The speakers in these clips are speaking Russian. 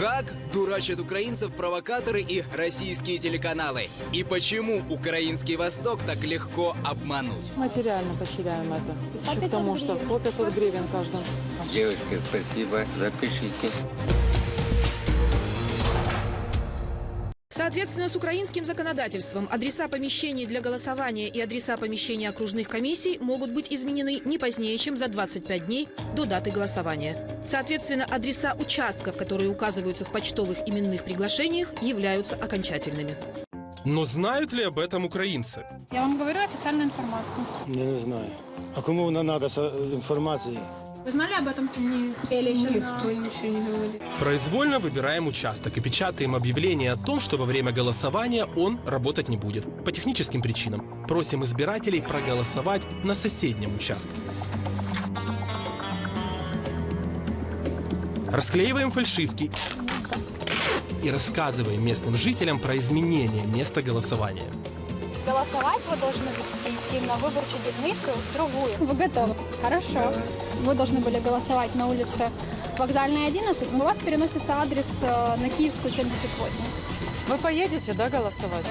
Как дурачат украинцев провокаторы и российские телеканалы? И почему украинский Восток так легко обмануть? Материально поощряем это. Еще к тому, что по 500 гривен каждому. Девочки, спасибо. Запишите. Соответственно, с украинским законодательством адреса помещений для голосования и адреса помещений окружных комиссий могут быть изменены не позднее, чем за 25 дней до даты голосования. Соответственно, адреса участков, которые указываются в почтовых именных приглашениях, являются окончательными. Но знают ли об этом украинцы? Я вам говорю официальную информацию. Я не знаю. А кому вона треба інформації? Вы знали об этом не или еще Никто ничего не говорит. Произвольно выбираем участок и печатаем объявление о том, что во время голосования он работать не будет. По техническим причинам. Просим избирателей проголосовать на соседнем участке. Расклеиваем фальшивки и рассказываем местным жителям про изменение места голосования. Голосовать вы должны будете идти на выборчую дільницю другую. Вы готовы? Хорошо. Вы должны были голосовать на улице Вокзальная, 11. У вас переносится адрес э, на Киевскую, 78. Вы поедете, да, голосовать?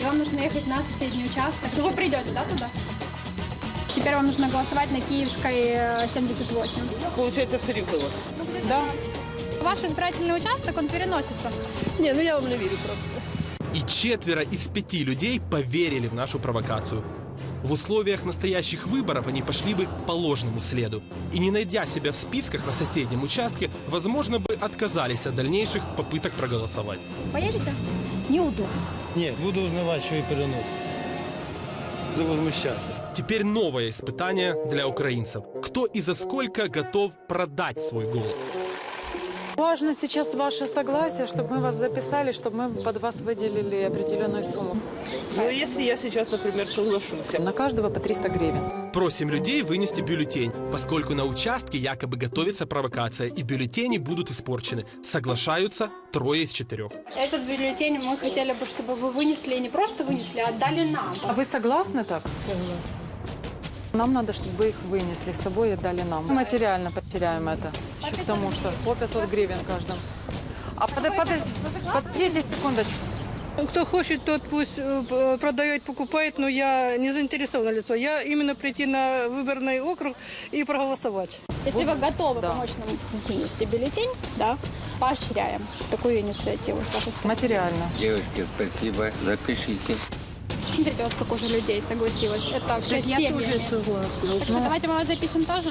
И вам нужно ехать на соседний участок. Ну, вы придете, да, туда? Теперь вам нужно голосовать на Киевской, э, 78. Получается, все рівно. Да. Ваш избирательный участок, он переносится. Ні, ну я вам не вірю просто. И четверо из пяти людей поверили в нашу провокацию. В условиях настоящих выборов они пошли бы по ложному следу. И не найдя себя в списках на соседнем участке, возможно бы отказались от дальнейших попыток проголосовать. Поедете? Неудобно. Ні, буду узнавати, що і переносить. Буду возмущатися. Теперь новое испытание для украинцев. Кто и за сколько готов продать свой голос? Важно сейчас ваше согласие, чтобы мы вас записали, чтобы мы под вас выделили определенную сумму. Ну, если я сейчас, например, соглашусь. На каждого по 300 гривен. Просим людей вынести бюллетень, поскольку на участке якобы готовится провокация, и бюллетени будут испорчены. Соглашаются трое из четырех. Этот бюллетень мы хотели бы, чтобы вы вынесли, и не просто вынесли, а отдали нам. А вы согласны так? Нам надо, чтобы вы их вынесли с собой и отдали нам. Материально потеряем это. Еще к тому, что по 500 гривен каждому. А под- подождите, подождите секундочку. Кто хочет, тот пусть э, продает, покупает, но я не заинтересована лицо. Я именно прийти на выборный округ и проголосовать. Если вы готовы да. помочь нам вынести бюллетень, да, поощряем такую инициативу. Материально. Девочки, спасибо. Запишите. Смотрите, вот сколько уже людей согласилось. Это все семьи. согласна. Так что давайте мы вас запишем тоже.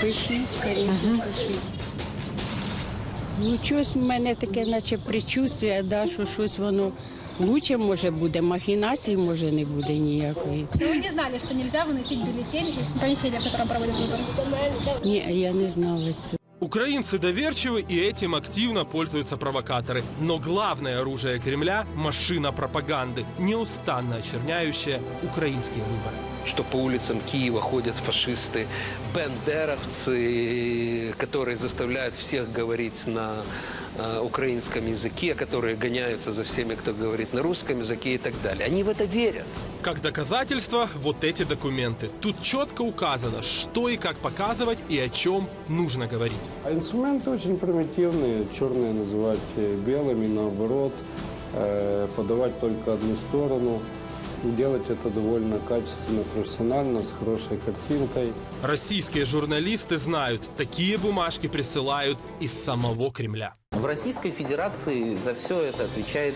Пишіть, конечно, пишіть. Ну, щось в мене таке, наче предчувствие, да, що щось воно лучше може буде, махінації може не буде ніякої. Но вы не знали, что нельзя выносить бюллетень из помещения, в котором проводят выборы. Ні, я не знала цього. Украинцы доверчивы и этим активно пользуются провокаторы. Но главное оружие Кремля – машина пропаганды, неустанно очерняющая украинские выборы. что по улицам Киева ходят фашисты, бендеровцы, которые заставляют всех говорить на э, украинском языке, которые гоняются за всеми, кто говорит на русском языке и так далее. Они в это верят. Как доказательство вот эти документы. Тут четко указано, что и как показывать и о чем нужно говорить. А инструменты очень примитивные. Черные называть э, белыми, наоборот. Э, Подавать только одну сторону. Делать это довольно качественно, профессионально, с хорошей картинкой. Российские журналисты знают, такие бумажки присылают из самого Кремля. В Российской Федерации за все это отвечает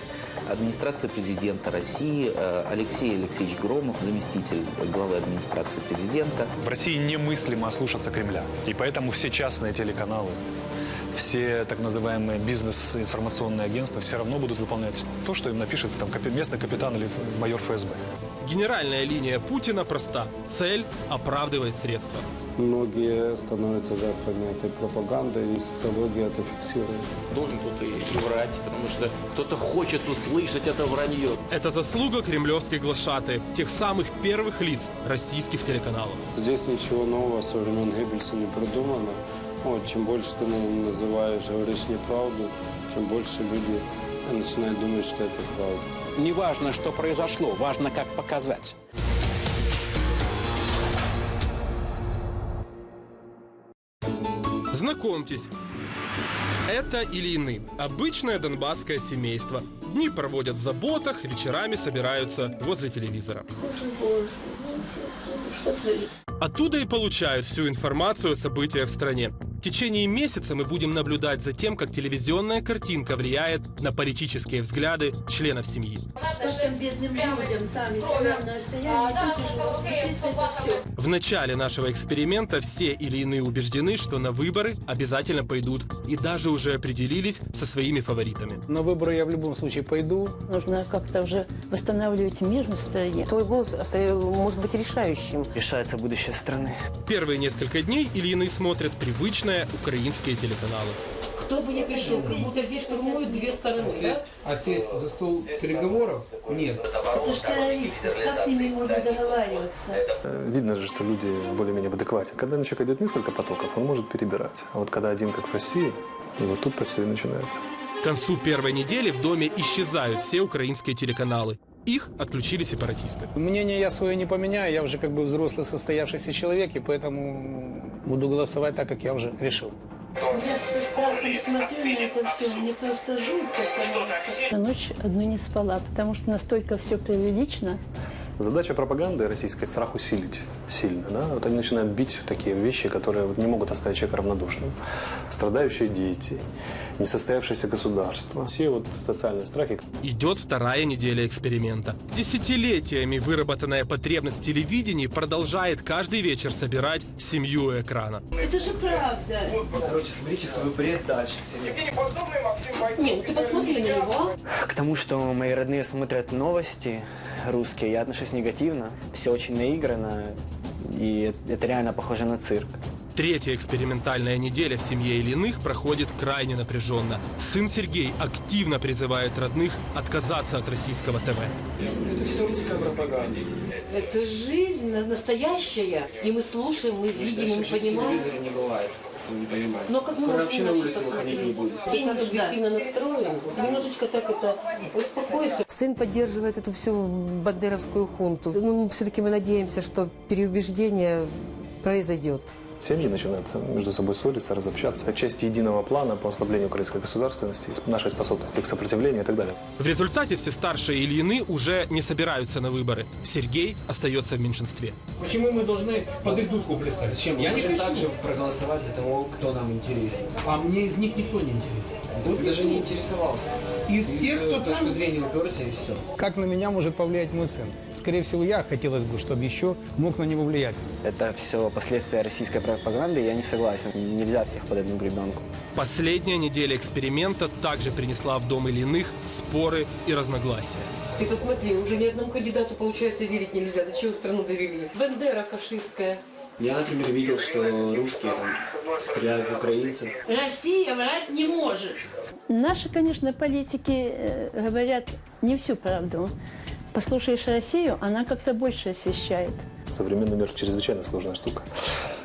администрация президента России э, Алексей Алексеевич Громов, заместитель главы администрации президента. В России немыслимо ослушаться Кремля. И поэтому все частные телеканалы, все так называемые бизнес-информационные агентства все равно будут выполнять то, что им напишет там, местный капитан или майор ФСБ. Генеральная линия Путина проста. Цель оправдывает средства. Многие становятся жертвами этой пропаганды, и социология это фиксирует. Должен кто-то и врать, потому что кто-то хочет услышать это вранье. Это заслуга кремлевских глашатаев, тех самых первых лиц российских телеканалов. Здесь ничего нового со времен Геббельса не придумано. Вот, чем больше ты на- называешь, говоришь неправду, тем больше люди начинают думать, что это правда. Не важно, что произошло, важно, как показать. Знакомьтесь, это Ильины, обычное донбасское семейство. Дни проводят в заботах, вечерами собираются возле телевизора. Оттуда и получают всю информацию о событиях в стране. В течение месяца мы будем наблюдать за тем, как телевизионная картинка влияет на политические взгляды членов семьи. все. В начале нашего эксперимента все или иные убеждены, что на выборы обязательно пойдут и даже уже определились со своими фаворитами. На выборы я в любом случае пойду. Нужно как-то уже восстанавливать мир в стране. Твой голос может быть решающим. Решается будущее страны. Первые несколько дней Ильины смотрят привычные украинские телеканалы. Кто бы ни пришел, как будто здесь штурмуют две стороны, да? А сесть за стол переговоров? Нет. Это же террористы, как с ними можно договариваться? Видно же, что люди более-менее в адеквате. Когда на человека идет несколько потоков, он может перебирать. А вот когда один, как в России, и вот тут-то все и начинается. К концу первой недели в доме исчезают все украинские телеканалы. Их отключили сепаратисты. Мнение я свое не поменяю, я уже как бы взрослый состоявшийся человек, и поэтому буду голосовать так, как я уже решил. Я со страхом смотрю на это все, мне просто жутко становится. Ночь одну не спала, потому что настолько все преувеличено. Задача пропаганды российской – страх усилить сильно. Да? Вот они начинают бить такие вещи, которые вот не могут оставить человека равнодушным. Страдающие дети, несостоявшееся государство. Все вот социальные страхи. Идет вторая неделя эксперимента. Десятилетиями выработанная потребность в телевидении продолжает каждый вечер собирать семью у экрана. Это же правда. Короче, смотрите свой бред дальше. Нет, ты посмотри на него. К тому, что мои родные смотрят новости русские, я отношусь негативно. Все очень наиграно, и это реально похоже на цирк. Третья экспериментальная неделя в семье Ильиных проходит крайне напряженно. Сын Сергей активно призывает родных отказаться от российского ТВ. Это все русская пропаганда. Это жизнь настоящая. И мы слушаем, мы видим, мы понимаем. не бывает, не понимаете. Но как мы Скоро можем вообще на улице выходить не будет. День агрессивно настроен. Немножечко так это успокойся. Сын поддерживает эту всю бандеровскую хунту. Ну, все-таки мы надеемся, что переубеждение произойдет. Семьи начинают между собой ссориться, разобщаться. Это часть единого плана по ослаблению украинской государственности, нашей способности к сопротивлению и так далее. В результате все старшие Ильины уже не собираются на выборы. Сергей остается в меньшинстве. Почему мы должны под их дудку плясать? Зачем? Я не хочу. также проголосовать за того, кто нам интересен. А мне из них никто не интересен. Ты даже не интересовался. Из тех, кто точки там- зрения уперся и все. Как на меня может повлиять мой сын? Скорее всего, я хотелось бы, чтобы еще мог на него влиять. Это все последствия российской пропаганды, я не согласен. Нельзя всех под одну гребенку. Последняя неделя эксперимента также принесла в дом Ильиных споры и разногласия. Ты посмотри, уже ни одному кандидату, получается, верить нельзя. До чего страну довели? Бандера фашистская. Я, например, видел, что русские там стреляют в украинцев. Россия врать не может. Наши, конечно, политики э, говорят не всю правду. Послушаешь Россию, она как-то больше освещает. Современный мир чрезвычайно сложная штука.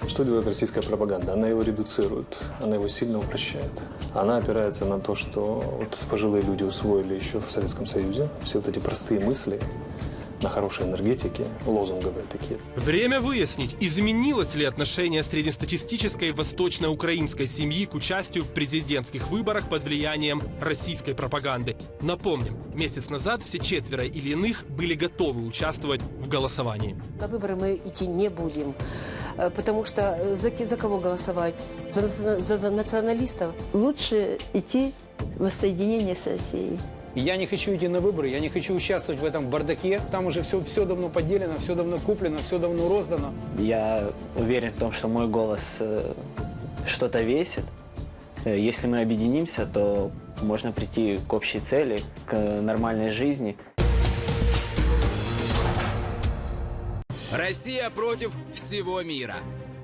Что делает российская пропаганда? Она его редуцирует, она его сильно упрощает. Она опирается на то, что вот пожилые люди усвоили еще в Советском Союзе все вот эти простые мысли на хорошей энергетике, лозунговые такие. Время выяснить, изменилось ли отношение среднестатистической восточно-украинской семьи к участию в президентских выборах под влиянием российской пропаганды. Напомним, месяц назад все четверо Ильиных были готовы участвовать в голосовании. На выборы мы идти не будем, э, потому что э, за, за кого голосовать? За, за- за националистов? Лучше идти в воссоединение с Россией. Я не хочу идти на выборы, я не хочу участвовать в этом бардаке. Там уже все, все давно поделено, все давно куплено, все давно роздано. Я уверен в том, что мой голос э, что-то весит. Э, Если мы объединимся, то можно прийти к общей цели, к нормальной жизни. Россия против всего мира.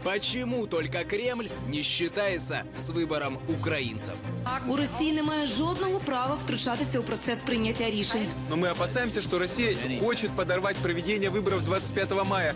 Почему только Кремль не считается з вибором українців? У Росії немає жодного права втручатися у процес прийняття рішень. Но мы опасаемся, что Россия хочет подорвать проведение выборов 25 мая.